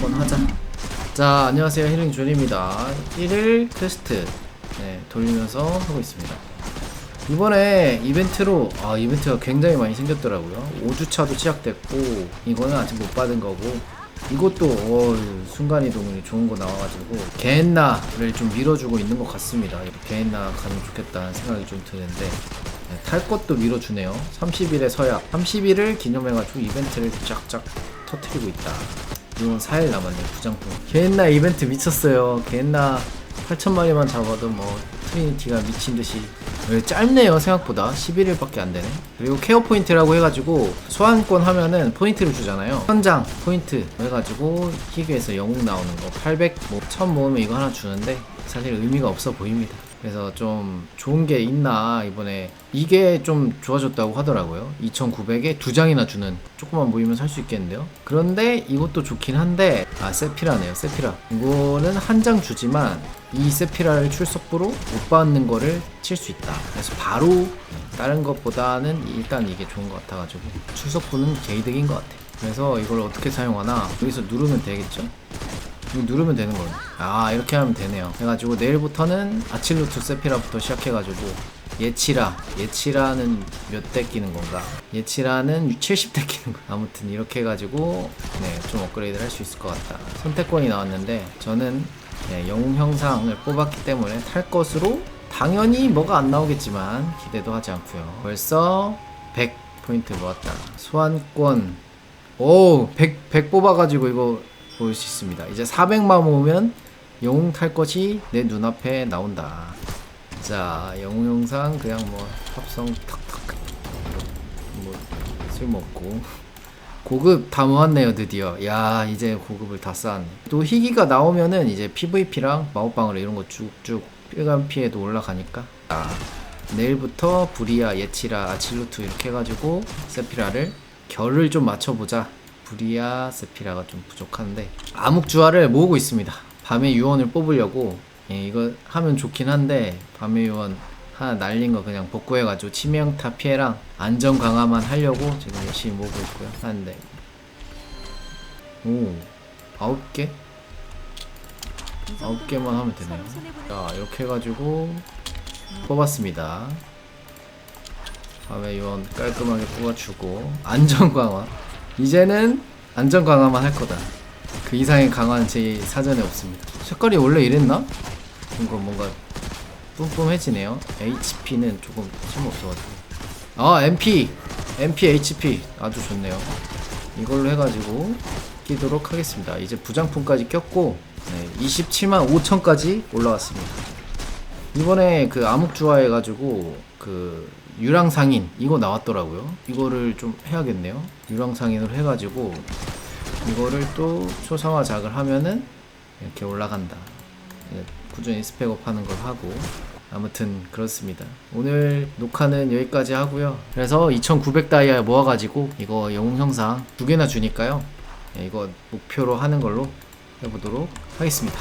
번 하자. 자, 안녕하세요. 힐링 존입니다. 1일 퀘스트 네, 돌리면서 하고 있습니다. 이번에 이벤트로 아 이벤트가 굉장히 많이 생겼더라고요. 5주차도 시작됐고 이거는 아직 못 받은 거고 이것도 어, 순간 이동이 좋은 거 나와가지고 개엔나를 좀 밀어주고 있는 것 같습니다. 개엔나 가면 좋겠다는 생각이 좀 드는데 네, 탈 것도 밀어주네요. 30일에 서약 30일을 기념해가지고 이벤트를 쫙쫙 터트리고 있다. 이건 4일 남았네 부장품. 개엔나 이벤트 미쳤어요. 개엔나 8천마리만 잡아도 뭐 트리니티가 미친 듯이. 왜 짧네요 생각보다. 11일밖에 안 되네. 그리고 케어 포인트라고 해가지고 소환권 하면은 포인트를 주잖아요. 현장 포인트 해가지고 희귀에서 영웅 나오는 거 800, 뭐 1000 모으면 이거 하나 주는데 사실 의미가 없어 보입니다 그래서 좀 좋은 게 있나 이번에. 이게 좀 좋아졌다고 하더라고요. 2900에 두 장이나 주는 조금만 모이면 살 수 있겠는데요. 그런데 이것도 좋긴 한데 아 세피라네요 세피라. 이거는 한 장 주지만 이 세피라를 출석부로 못 받는 거를 칠 수 있다. 그래서 바로 다른 것보다는 일단 이게 좋은 것 같아가지고 출석부는 개이득인 것 같아 그래서 이걸 어떻게 사용하나 여기서 누르면 되겠죠 이거 누르면 되는 거예요. 아 이렇게 하면 되네요. 해가지고 내일부터는 아칠루트 세피라부터 시작해가지고 예치라 예치라는 몇 대 끼는 건가? 예치라는 70대 끼는 거. 아무튼 이렇게 해가지고 네 좀 업그레이드를 할 수 있을 것 같다. 선택권이 나왔는데 저는 네, 영웅 형상을 뽑았기 때문에 탈 것으로 당연히 뭐가 안 나오겠지만 기대도 하지 않고요. 벌써 100 포인트 모았다. 소환권 오, 100, 100 뽑아가지고 이거 볼 수 있습니다. 이제 400만 모으면 영웅 탈 것이 내 눈앞에 나온다. 자, 영웅 영상 그냥 뭐 합성 탁탁 뭐 쓸모없고 고급 다 모았네요 드디어. 야 이제 고급을 다 쌓았네. 또 희귀가 나오면은 이제 PVP랑 마법방울 이런 거 쭉쭉 필감 피해도 올라가니까. 아, 내일부터 부리아, 예치라, 아칠루트 이렇게 해가지고 세피라를 결을 좀 맞춰보자. 부리아, 세피라가 좀 부족한데 암흑주화를 모으고 있습니다. 밤의 유언을 뽑으려고 예, 이거 하면 좋긴 한데 밤의 유언 하나 날린 거 그냥 복구해가지고 치명타 피해랑 안전 강화만 하려고 지금 열심히 모으고 있고요. 하는데 오 아홉 개 아홉 개만 하면 되네요. 자 이렇게 해가지고 뽑았습니다. 밤의 유언 깔끔하게 뽑아주고 안전 강화 이제는 안전 강화만 할 거다. 그 이상의 강화는 제 사전에 없습니다. 색깔이 원래 이랬나? 이거 뭔가 뿜뿜해지네요. HP는 조금 쓸모없어가지고. 아, MP! MP HP. 아주 좋네요. 이걸로 해가지고 끼도록 하겠습니다. 이제 부장품까지 꼈고, 네, 27만 5천까지 올라왔습니다. 이번에 그 암흑주화 해가지고, 그, 유랑상인, 이거 나왔더라고요. 이거를 좀 해야겠네요. 유랑상인으로 해가지고, 이거를 또 초상화 작을 하면은, 이렇게 올라간다. 예, 꾸준히 스펙업 하는 걸 하고 아무튼 그렇습니다. 오늘 녹화는 여기까지 하고요. 그래서 2900 다이아 모아가지고 이거 영웅 형상 두 개나 주니까요. 예, 이거 목표로 하는 걸로 해보도록 하겠습니다.